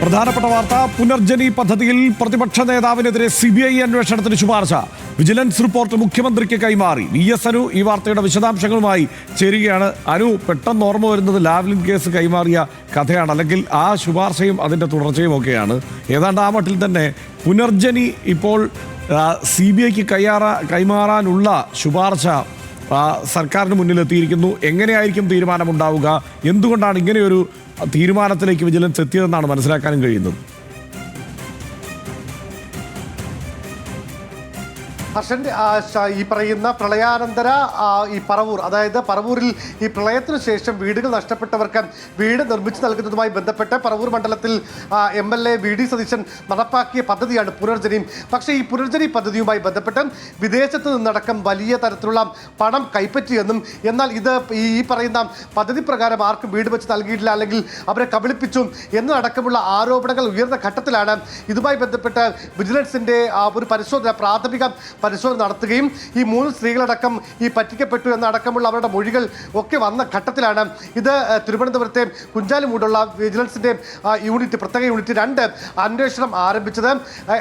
പ്രധാനപ്പെട്ട വാർത്ത പുനർജനി പദ്ധതിയിൽ പ്രതിപക്ഷ നേതാവിനെതിരെ സി ബി ഐ അന്വേഷണത്തിന് ശുപാർശ. വിജിലൻസ് റിപ്പോർട്ട് മുഖ്യമന്ത്രിക്ക് കൈമാറി. വി എസ് അനു ഈ വാർത്തയുടെ വിശദാംശങ്ങളുമായി ചേരുകയാണ്. അനു പെട്ടെന്ന് ഓർമ്മ വരുന്നത് ലാവ്ലിൻ കേസ് കൈമാറിയ കഥയാണ്. അല്ലെങ്കിൽ ആ ശുപാർശയും അതിന്റെ തുടർച്ചയും ഒക്കെയാണ്. ഏതാണ്ട് ആ മട്ടിൽ തന്നെ പുനർജനി ഇപ്പോൾ സി ബി ഐക്ക് കൈയാറാ കൈമാറാനുള്ള ശുപാർശ സർക്കാരിന് മുന്നിലെത്തിയിരിക്കുന്നു. എങ്ങനെയായിരിക്കും തീരുമാനമുണ്ടാവുക? എന്തുകൊണ്ടാണ് ഇങ്ങനെയൊരു തീരുമാനത്തിലേക്ക് വിജിലൻസ് എത്തിയതെന്നാണ് മനസ്സിലാക്കാനും കഴിയുന്നത്? ഹർഷൻ ഈ പറയുന്ന പ്രളയാനന്തര ഈ പറവൂർ അതായത് പറവൂരിൽ ഈ പ്രളയത്തിന് ശേഷം വീടുകൾ നഷ്ടപ്പെട്ടവർക്ക് വീട് നിർമ്മിച്ചു നൽകുന്നതുമായി ബന്ധപ്പെട്ട് പറവൂർ മണ്ഡലത്തിൽ M L A V D Satheesan നടപ്പാക്കിയ പദ്ധതിയാണ് പുനർജനിയും പക്ഷേ ഈ പുനർജനി പദ്ധതിയുമായി ബന്ധപ്പെട്ട് വിദേശത്ത് നിന്നടക്കം വലിയ തരത്തിലുള്ള പണം കൈപ്പറ്റിയെന്നും എന്നാൽ ഇത് ഈ പറയുന്ന പദ്ധതി പ്രകാരം ആർക്കും വീട് വെച്ച് നൽകിയിട്ടില്ല അല്ലെങ്കിൽ അവരെ കബളിപ്പിച്ചു എന്നതടക്കമുള്ള ആരോപണങ്ങൾ ഉയർന്ന ഘട്ടത്തിലാണ് ഇതുമായി ബന്ധപ്പെട്ട് വിജിലൻസിന്റെ ഒരു പരിശോധന പ്രാഥമിക പരിശോധന നടത്തുകയും ഈ മൂന്ന് സ്ത്രീകളടക്കം ഈ പറ്റിക്കപ്പെട്ടു എന്നടക്കമുള്ള അവരുടെ മൊഴികൾ ഒക്കെ വന്ന ഘട്ടത്തിലാണ് ഇത് തിരുവനന്തപുരത്തെ കുഞ്ചാലുമൂടുള്ള വിജിലൻസിന്റെ യൂണിറ്റ് പ്രത്യേക യൂണിറ്റ് രണ്ട് അന്വേഷണം ആരംഭിച്ചത്.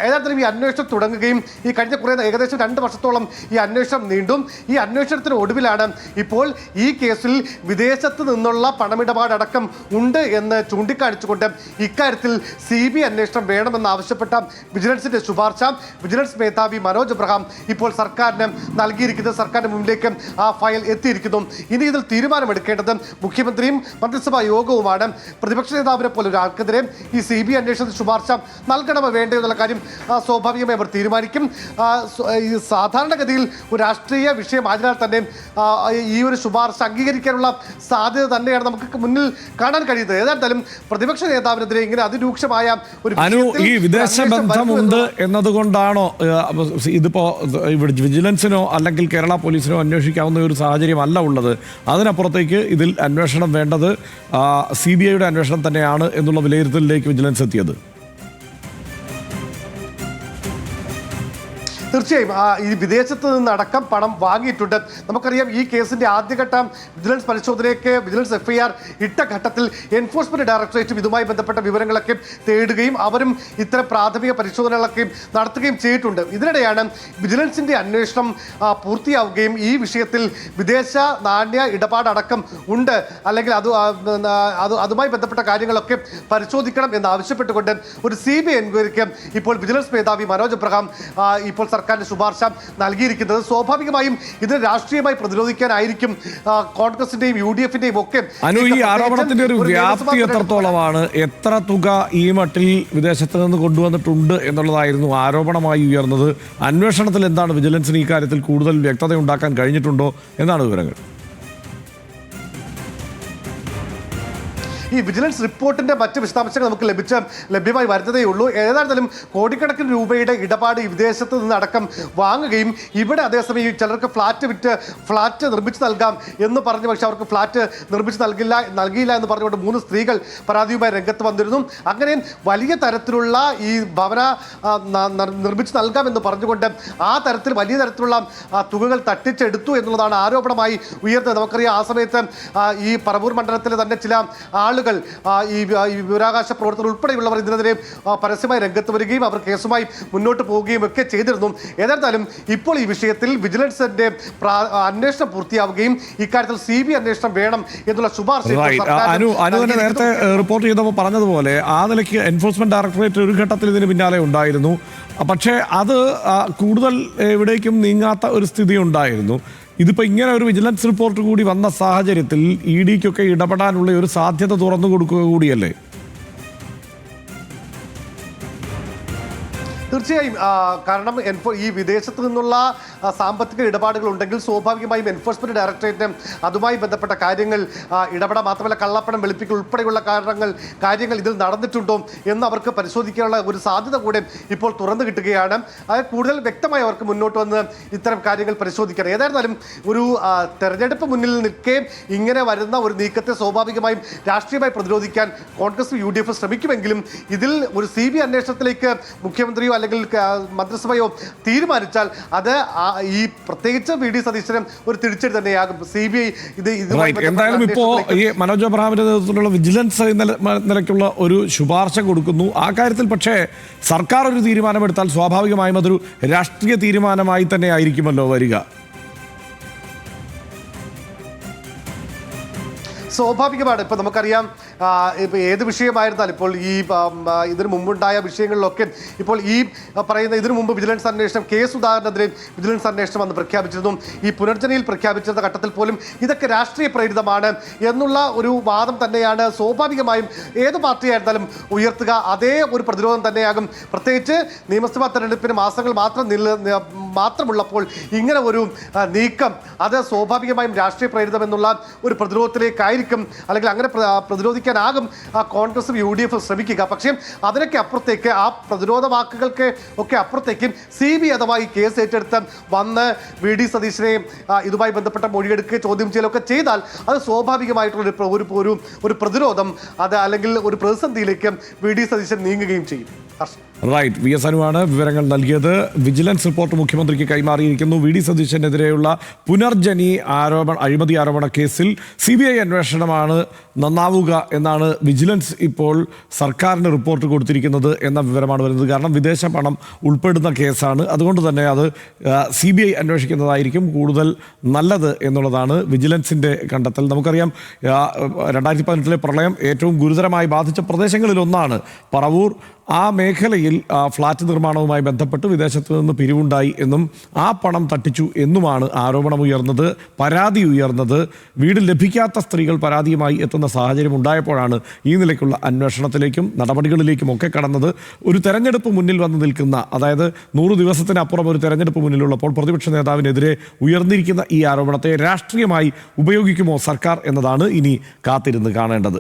ഏതായാലും ഈ അന്വേഷണം തുടങ്ങുകയും ഈ കഴിഞ്ഞ കുറേ ഏകദേശം രണ്ട് വർഷത്തോളം ഈ അന്വേഷണം നീണ്ടും ഈ അന്വേഷണത്തിന് ഒടുവിലാണ് ഇപ്പോൾ ഈ കേസിൽ വിദേശത്ത് നിന്നുള്ള പണമിടപാടടക്കം ഉണ്ട് എന്ന് ചൂണ്ടിക്കാണിച്ചുകൊണ്ട് ഇക്കാര്യത്തിൽ സി ബി അന്വേഷണം വേണമെന്ന് ആവശ്യപ്പെട്ട വിജിലൻസിന്റെ ശുപാർശ വിജിലൻസ് മേധാവി മനോജ് എബ്രഹാം ഇപ്പോൾ സർക്കാരിന് നൽകിയിരിക്കുന്നത് സർക്കാരിന്റെ മുന്നിലേക്ക് ആ ഫയൽ എത്തിയിരിക്കുന്നു. ഇനി ഇതിൽ തീരുമാനമെടുക്കേണ്ടത് മുഖ്യമന്ത്രിയും മന്ത്രിസഭാ യോഗവുമാണ്. പ്രതിപക്ഷ നേതാവിനെ പോലെ ഒരാൾക്കെതിരെ ഈ സി ബി അന്വേഷണത്തിന് ശുപാർശ നൽകണമോ വേണ്ടോ എന്നുള്ള കാര്യം സ്വാഭാവികമായി അവർ തീരുമാനിക്കും. ഈ സാധാരണഗതിയിൽ ഒരു രാഷ്ട്രീയ വിഷയമായതിനാൽ തന്നെ ഈ ഒരു ശുപാർശ അംഗീകരിക്കാനുള്ള സാധ്യത തന്നെയാണ് നമുക്ക് മുന്നിൽ കാണാൻ കഴിയുന്നത്. ഏതായാലും പ്രതിപക്ഷ നേതാവിനെതിരെ ഇങ്ങനെ അതിരൂക്ഷമായ ഒരു അനു ഈ വിദേശ ബന്ധമുണ്ട് എന്നതുകൊണ്ടാണോ ഇതിപ്പോ ഇവിടെ വിജിലൻസിനോ അല്ലെങ്കിൽ കേരള പോലീസിനോ അന്വേഷിക്കാവുന്ന ഒരു സാഹചര്യമല്ല ഉള്ളത്. അതിനപ്പുറത്തേക്ക് ഇതിൽ അന്വേഷണം വേണ്ടത് സി ബി ഐയുടെ അന്വേഷണം തന്നെയാണ് എന്നുള്ള വിലയിരുത്തലിലേക്ക് വിജിലൻസ് എത്തിയത്. തീർച്ചയായും ഈ വിദേശത്ത് നിന്നടക്കം പണം വാങ്ങിയിട്ടുണ്ട്. നമുക്കറിയാം ഈ കേസിന്റെ ആദ്യഘട്ടം വിജിലൻസ് പരിശോധനയ്ക്ക് വിജിലൻസ് എഫ്ഐആർ ഇട്ട ഘട്ടത്തിൽ എൻഫോഴ്സ്മെന്റ് ഡയറക്ടറേറ്റും ഇതുമായി ബന്ധപ്പെട്ട വിവരങ്ങളൊക്കെ തേടുകയും അവരും ഇത്തരം പ്രാഥമിക പരിശോധനകളൊക്കെ നടത്തുകയും ചെയ്തിട്ടുണ്ട്. ഇതിനിടെയാണ് വിജിലൻസിന്റെ അന്വേഷണം പൂർത്തിയാവുകയും ഈ വിഷയത്തിൽ വിദേശ നാണ്യ ഇടപാടടക്കം ഉണ്ട്. അല്ലെങ്കിൽ അത് അത് അതുമായി ബന്ധപ്പെട്ട കാര്യങ്ങളൊക്കെ പരിശോധിക്കണം എന്ന് ആവശ്യപ്പെട്ടുകൊണ്ട് ഒരു സി ബി എൻക്വയറിക്ക് ഇപ്പോൾ വിജിലൻസ് മേധാവി മനോജ് എബ്രഹാം ആ, ഇപ്പോൾ സർക്കാരിന് ശുപാർശ നൽകിയിരിക്കുന്നത്. സ്വാഭാവികമായും ഇത് രാഷ്ട്രീയമായി പ്രതിരോധിക്കാനായിരിക്കും കോൺഗ്രസിന്റെയും യു ഡി എഫിന്റെയും ഒക്കെ അനു ഈ ആരോപണത്തിന്റെ ഒരു വ്യാപ്തി എത്രത്തോളമാണ്? എത്ര തുക ഈ മട്ടിൽ വിദേശത്ത് നിന്ന് കൊണ്ടുവന്നിട്ടുണ്ട് എന്നുള്ളതായിരുന്നു ആരോപണമായി ഉയർന്നത്. അന്വേഷണത്തിൽ എന്താണ് വിജിലൻസിന് ഈ കാര്യത്തിൽ കൂടുതൽ വ്യക്തത ഉണ്ടാക്കാൻ കഴിഞ്ഞിട്ടുണ്ടോ? എന്നാണ് വിവരങ്ങൾ. ഈ വിജിലൻസ് റിപ്പോർട്ടിന്റെ മറ്റ് വിശദാംശങ്ങൾ നമുക്ക് ലഭിച്ച ലഭ്യമായി വരുന്നതേ ഉള്ളൂ. ഏതായാലും കോടിക്കണക്കിന് രൂപയുടെ ഇടപാട് വിദേശത്ത് നിന്ന് അടക്കം വാങ്ങുകയും ഇവിടെ അതേസമയം ഈ ചിലർക്ക് ഫ്ലാറ്റ് വിറ്റ് ഫ്ലാറ്റ് നിർമ്മിച്ച് നൽകാം എന്ന് പറഞ്ഞ് പക്ഷെ അവർക്ക് ഫ്ലാറ്റ് നിർമ്മിച്ച് നൽകില്ല നൽകിയില്ല എന്ന് പറഞ്ഞുകൊണ്ട് മൂന്ന് സ്ത്രീകൾ പരാതിയുമായി രംഗത്ത് വന്നിരുന്നു. അങ്ങനെ വലിയ തരത്തിലുള്ള ഈ ഭവന നിർമ്മിച്ച് നൽകാം എന്ന് പറഞ്ഞുകൊണ്ട് ആ തരത്തിൽ വലിയ തരത്തിലുള്ള തുകകൾ തട്ടിച്ചെടുത്തു എന്നുള്ളതാണ് ആരോപണമായി ഉയർന്നത്. നമുക്കറിയാം ആ സമയത്ത് ഈ പറവൂർ മണ്ഡലത്തിലെ തന്നെ ചില ആളുകൾ ഈ വിവരാകാശ പ്രവർത്തകർ ഉൾപ്പെടെയുള്ളവർ ഇതിനെതിരെ പരസ്യമായി രംഗത്ത് വരികയും അവർ കേസുമായി മുന്നോട്ട് പോവുകയും ഒക്കെ ചെയ്തിരുന്നു. ഏതായാലും ഇപ്പോൾ ഈ വിഷയത്തിൽ വിജിലൻസിന്റെ അന്വേഷണം പൂർത്തിയാവുകയും ഇക്കാര്യത്തിൽ സി ബി അന്വേഷണം വേണം എന്നുള്ള ശുപാർശ നേരത്തെ റിപ്പോർട്ട് ചെയ്തപ്പോൾ പറഞ്ഞതുപോലെ ആ നിലയ്ക്ക് എൻഫോഴ്സ്മെന്റ് ഡയറക്ടറേറ്റ് ഒരു ഘട്ടത്തിൽ ഇതിന് പിന്നാലെ ഉണ്ടായിരുന്നു. പക്ഷേ അത് കൂടുതൽ എവിടേക്കും നീങ്ങാത്ത ഒരു സ്ഥിതി ഉണ്ടായിരുന്നു. ഇതിപ്പോൾ ഇങ്ങനെ ഒരു വിജിലൻസ് റിപ്പോർട്ട് കൂടി വന്ന സാഹചര്യത്തിൽ ഇ ഡിക്കൊക്കെ ഇടപെടാനുള്ള ഒരു സാധ്യത തുറന്നു കൊടുക്കുക കൂടിയല്ലേ? തീർച്ചയായും കാരണം എൻഫോ ഈ വിദേശത്ത് നിന്നുള്ള സാമ്പത്തിക ഇടപാടുകൾ ഉണ്ടെങ്കിൽ സ്വാഭാവികമായും എൻഫോഴ്സ്മെന്റ് ഡയറക്ടറേറ്റിനും അതുമായി ബന്ധപ്പെട്ട കാര്യങ്ങൾ ഇടപെടാൻ മാത്രമല്ല കള്ളപ്പണം വെളുപ്പിക്കൽ ഉൾപ്പെടെയുള്ള കാരണങ്ങൾ കാര്യങ്ങൾ ഇതിൽ നടന്നിട്ടുണ്ടോ എന്ന് അവർക്ക് പരിശോധിക്കാനുള്ള ഒരു സാധ്യത കൂടെ ഇപ്പോൾ തുറന്നു കിട്ടുകയാണ്. അത് കൂടുതൽ വ്യക്തമായി അവർക്ക് മുന്നോട്ട് വന്ന് ഇത്തരം കാര്യങ്ങൾ പരിശോധിക്കണം. ഏതായിരുന്നാലും ഒരു തെരഞ്ഞെടുപ്പ് മുന്നിൽ നിൽക്കെ ഇങ്ങനെ വരുന്ന ഒരു നീക്കത്തെ സ്വാഭാവികമായും രാഷ്ട്രീയമായി പ്രതിരോധിക്കാൻ കോൺഗ്രസ് യു ഡി എഫ് ശ്രമിക്കുമെങ്കിലും ഇതിൽ ഒരു സി ബി അന്വേഷണത്തിലേക്ക് മുഖ്യമന്ത്രിയോ അല്ലെങ്കിൽ ക- മന്ത്രിസഭയോ തീരുമാനിച്ചാൽ അത് ഈ പ്രത്യേകിച്ച് വി ഡി സതീശനും ഒരു തിരിച്ചടി തന്നെയാകും. സി ബി ഐ ഇത് എന്തായാലും ഇപ്പോ ഈ മനോജ് അബ്രഹാമിന്റെ നേതൃത്വത്തിലുള്ള വിജിലൻസ് നിലയ്ക്കുള്ള ഒരു ശുപാർശ കൊടുക്കുന്നു. ആ കാര്യത്തിൽ പക്ഷേ സർക്കാർ ഒരു തീരുമാനമെടുത്താൽ സ്വാഭാവികമായും അതൊരു രാഷ്ട്രീയ തീരുമാനമായി തന്നെ ആയിരിക്കുമല്ലോ വരിക. സ്വാഭാവികമാണ്. ഇപ്പോൾ നമുക്കറിയാം ഇപ്പോൾ ഇപ്പൊ ഏത് വിഷയമായിരുന്നാലും ഇപ്പോൾ ഈ ഇതിന് മുമ്പുണ്ടായ വിഷയങ്ങളിലൊക്കെ ഇപ്പോൾ ഈ പറയുന്ന ഇതിനു മുമ്പ് വിജിലൻസ് അന്വേഷണം കേസ് ഉദാഹരണത്തിന് വിജിലൻസ് അന്വേഷണം അന്ന് പ്രഖ്യാപിച്ചിരുന്നു. ഈ പുനർജനയിൽ പ്രഖ്യാപിച്ചിരുന്ന ഘട്ടത്തിൽ പോലും ഇതൊക്കെ രാഷ്ട്രീയ പ്രേരിതമാണ് എന്നുള്ള ഒരു വാദം തന്നെയാണ് സ്വാഭാവികമായും ഏത് പാർട്ടിയായിരുന്നാലും ഉയർത്തുക. അതേ ഒരു പ്രതിരോധം തന്നെയാകും. പ്രത്യേകിച്ച് നിയമസഭാ തെരഞ്ഞെടുപ്പിന് മാസങ്ങൾ മാത്രം നില മാത്രമുള്ളപ്പോൾ ഇങ്ങനെ ഒരു നീക്കം അത് സ്വാഭാവികമായും രാഷ്ട്രീയ പ്രേരിതമെന്നുള്ള ഒരു പ്രതിരോധത്തിലേക്കായിരിക്കും അല്ലെങ്കിൽ അങ്ങനെ പ്രതിരോധിക്കാനാകും കോൺഗ്രസും യു ഡി എഫും ശ്രമിക്കുക. പക്ഷേ അതിനൊക്കെ അപ്പുറത്തേക്ക് ആ പ്രതിരോധ വാക്കുകൾക്ക് ഒക്കെ അപ്പുറത്തേക്കും സി ബി അഥവാ ഈ കേസ് ഏറ്റെടുത്ത് വന്ന് വി ഡി സതീശനെ ഇതുമായി ബന്ധപ്പെട്ട മൊഴിയെടുക്കുക ചോദ്യം ചെയ്യലൊക്കെ ചെയ്താൽ അത് സ്വാഭാവികമായിട്ടുള്ള ഒരു ഒരു ഒരു പ്രതിരോധം അത് അല്ലെങ്കിൽ ഒരു പ്രതിസന്ധിയിലേക്ക് വി ഡി സതീശൻ നീങ്ങുകയും ചെയ്യും. റൈറ്റ് വി എസ് അനുവാണ് വിവരങ്ങൾ നൽകിയത്. വിജിലൻസ് റിപ്പോർട്ട് മുഖ്യമന്ത്രിക്ക് കൈമാറിയിരിക്കുന്നു. വി ഡി സതീശനെതിരെയുള്ള പുനർജനി ആരോപണ അഴിമതി ആരോപണ കേസിൽ സി ബി ഐ അന്വേഷണമാണ് നന്നാവുക എന്നാണ് വിജിലൻസ് ഇപ്പോൾ സർക്കാരിന് റിപ്പോർട്ട് കൊടുത്തിരിക്കുന്നത് എന്ന വിവരമാണ് വരുന്നത്. കാരണം വിദേശ പണം ഉൾപ്പെടുന്ന കേസാണ്. അതുകൊണ്ട് തന്നെ അത് സി ബി ഐ അന്വേഷിക്കുന്നതായിരിക്കും കൂടുതൽ നല്ലത് എന്നുള്ളതാണ് വിജിലൻസിന്റെ കണ്ടെത്തൽ. നമുക്കറിയാം രണ്ടായിരത്തി പതിനെട്ടിലെ പ്രളയം ഏറ്റവും ഗുരുതരമായി ബാധിച്ച പ്രദേശങ്ങളിലൊന്നാണ് പറവൂർ. ആ മേഖലയിൽ ഫ്ളാറ്റ് നിർമ്മാണവുമായി ബന്ധപ്പെട്ട് വിദേശത്ത് നിന്ന് പിരിവുണ്ടായി എന്നും ആ പണം തട്ടിച്ചു എന്നുമാണ് ആരോപണം ഉയർന്നത് പരാതി ഉയർന്നത്. വീട് ലഭിക്കാത്ത സ്ത്രീകൾ പരാതിയുമായി എത്തുന്ന സാഹചര്യം ഉണ്ടായപ്പോഴാണ് ഈ നിലയ്ക്കുള്ള അന്വേഷണത്തിലേക്കും നടപടികളിലേക്കും ഒക്കെ കടന്നത്. ഒരു തെരഞ്ഞെടുപ്പ് മുന്നിൽ വന്ന് നിൽക്കുന്ന അതായത് നൂറ് ദിവസത്തിനപ്പുറം ഒരു തെരഞ്ഞെടുപ്പ് മുന്നിലുള്ളപ്പോൾ പ്രതിപക്ഷ നേതാവിനെതിരെ ഉയർന്നിരിക്കുന്ന ഈ ആരോപണത്തെ രാഷ്ട്രീയമായി ഉപയോഗിക്കുമോ സർക്കാർ എന്നതാണ് ഇനി കാത്തിരുന്ന് കാണേണ്ടത്.